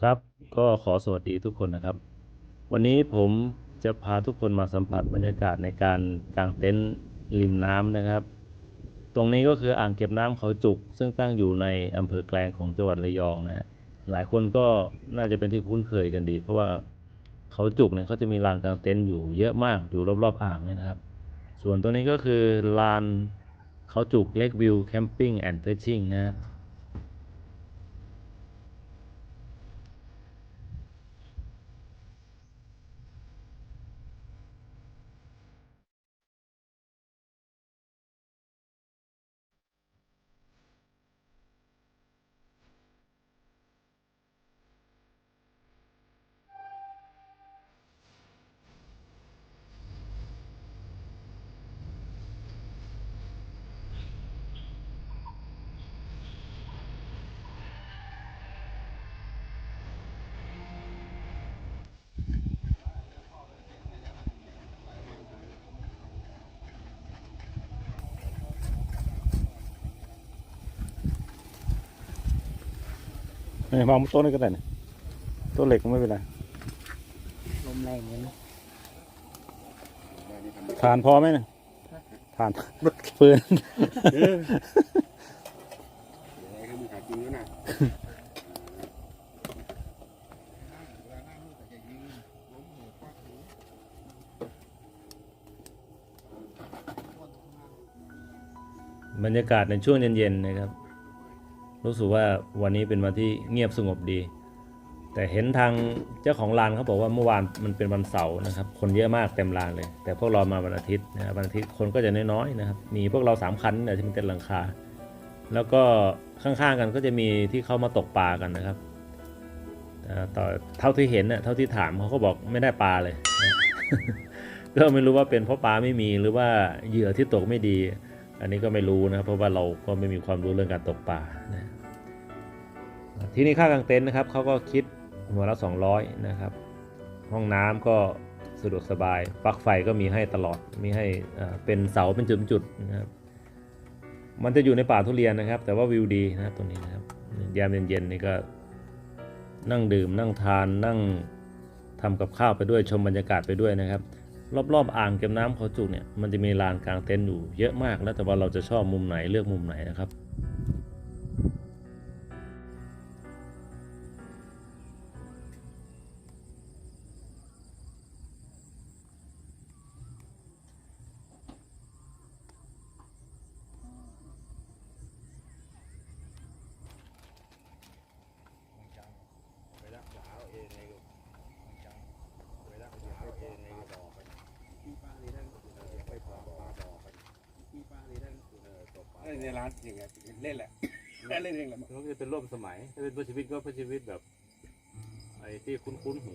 ครับก็ขอสวัสดีทุกคนนะครับ วันนี้ผมจะพาทุกคนมาสัมผัสบรรยากาศในการกางเต็นท์ริมน้ำนะครับ ตรงนี้ก็คืออ่างเก็บน้ำเขาจุก ซึ่งตั้งอยู่ในอำเภอแกลงของจังหวัดระยองนะหลายคนก็น่าจะเป็นที่คุ้นเคยกันดี เพราะว่าเขาจุกเนี่ยเขาจะมีลานกางเต็นท์อยู่เยอะมากอยู่รอบๆอ่างเนี่ยนะครับ ส่วนตัวนี้ก็คือลานเขาจุกเล็กวิวแคมปิ้งแอนด์เฟชชิ่งนะ นี่วางบนโต๊ะนี่ก็ได้นี่โต๊ะเหล็กก็ไม่เป็นไรลมแรงเลยนะทานพอไหมเนี่ยทานฟืนบรรยากาศในช่วงเย็นๆนะครับ รู้สึกว่าวันนี้เป็นวันที่เงียบสงบดี แต่เห็นทางเจ้าของลานเขาบอกว่าเมื่อวานมันเป็นวันเสาร์นะครับ คนเยอะมากเต็มลานเลย แต่พวกเรามาวันอาทิตย์นะครับวันอาทิตย์คนก็จะน้อยๆนะครับ มีพวกเราสามคันเนี่ยที่มีเต็นท์หลังคา แล้วก็ข้างๆกันก็จะมีที่เขามาตกปลากันนะครับแต่อเท่าที่เห็นเน่ะเท่าที่ถามเขาก็บอกไม่ได้ปลาเลย ก็ไม่รู้ว่าเป็นเพราะปลาไม่มีหรือว่าเหยื่อที่ตกไม่ดี อันนี้ก็ไม่รู้นะครับเพราะว่าเราก็ไม่มีความรู้เรื่องการตกปลานะที่นี่ค่ากางเต็นท์นะครับเขาก็คิดหัวละ200นะครับ ห้องน้ำก็สะดวกสบายปลั๊กไฟก็มีให้ตลอดมีให้เป็นเสาเป็นจุดๆนะครับมันจะอยู่ในป่าทุเรียนนะครับ แต่ว่าวิวดีนะครับตรงนี้นะครับยามเย็นๆนี่ก็นั่งดื่มนั่งทานนั่งทำกับข้าวไปด้วยชมบรรยากาศไปด้วยนะครับ รอบๆอ่างเก็บน้ำเขาจุกเนี่ยมันจะมีลานกลางเต็นท์อยู่เยอะมาก แล้วแต่ว่าเราจะชอบมุมไหนเลือกมุมไหนนะครับ ในร้านอย่างเงี้ยเล่นแหละเล่นเล่นเองแหละมันก็จะเป็นร่วมสมัย ถ้าเป็นเพื่อชีวิตก็เพื่อชีวิตแบบ ไอ้ที่คุ้นๆหู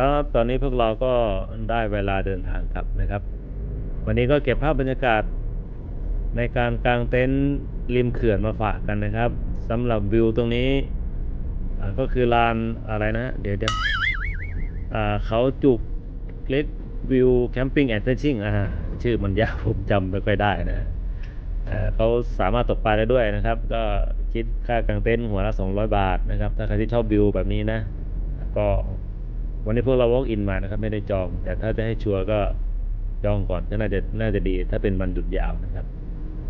ครับตอนนี้พวกเราก็ได้เวลาเดินทางกลับนะครับ วันนี้ก็เก็บภาพบรรยากาศในการกางเต็นท์ริมเขื่อนมาฝากกันนะครับสำหรับวิวตรงนี้ก็คือลานอะไรนะ เดี๋ยวเดี๋ยวเขาจุกเล็กวิวแคมปิ้งแอนด์เฟชิ่งชื่อมันยาวผมจำไม่ค่อยได้นะเอ่อเขาสามารถตกปลาได้ด้วยนะครับ ก็คิดค่ากางเต็นท์หัวละ 200 บาทนะครับ ถ้าใครที่ชอบวิวแบบนี้นะ ก็ วันนี้พวกเรา walk in มานะครับ ไม่ได้จอง แต่ถ้าจะให้ชัวร์ก็จองก่อนก็น่าจะน่าจะดี ถ้าเป็นวันหยุดยาวนะครับ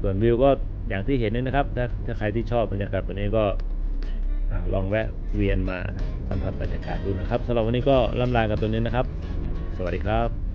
ส่วนวิวก็อย่างที่เห็นนี่นะครับ ถ้าถ้าใครที่ชอบบรรยากาศแบบนี้ก็ลองแวะเวียนมาสัมผัสบรรยากาศดูนะครับสำหรับวันนี้ก็ล่ำลากันตัวนี้นะครับ สวัสดีครับ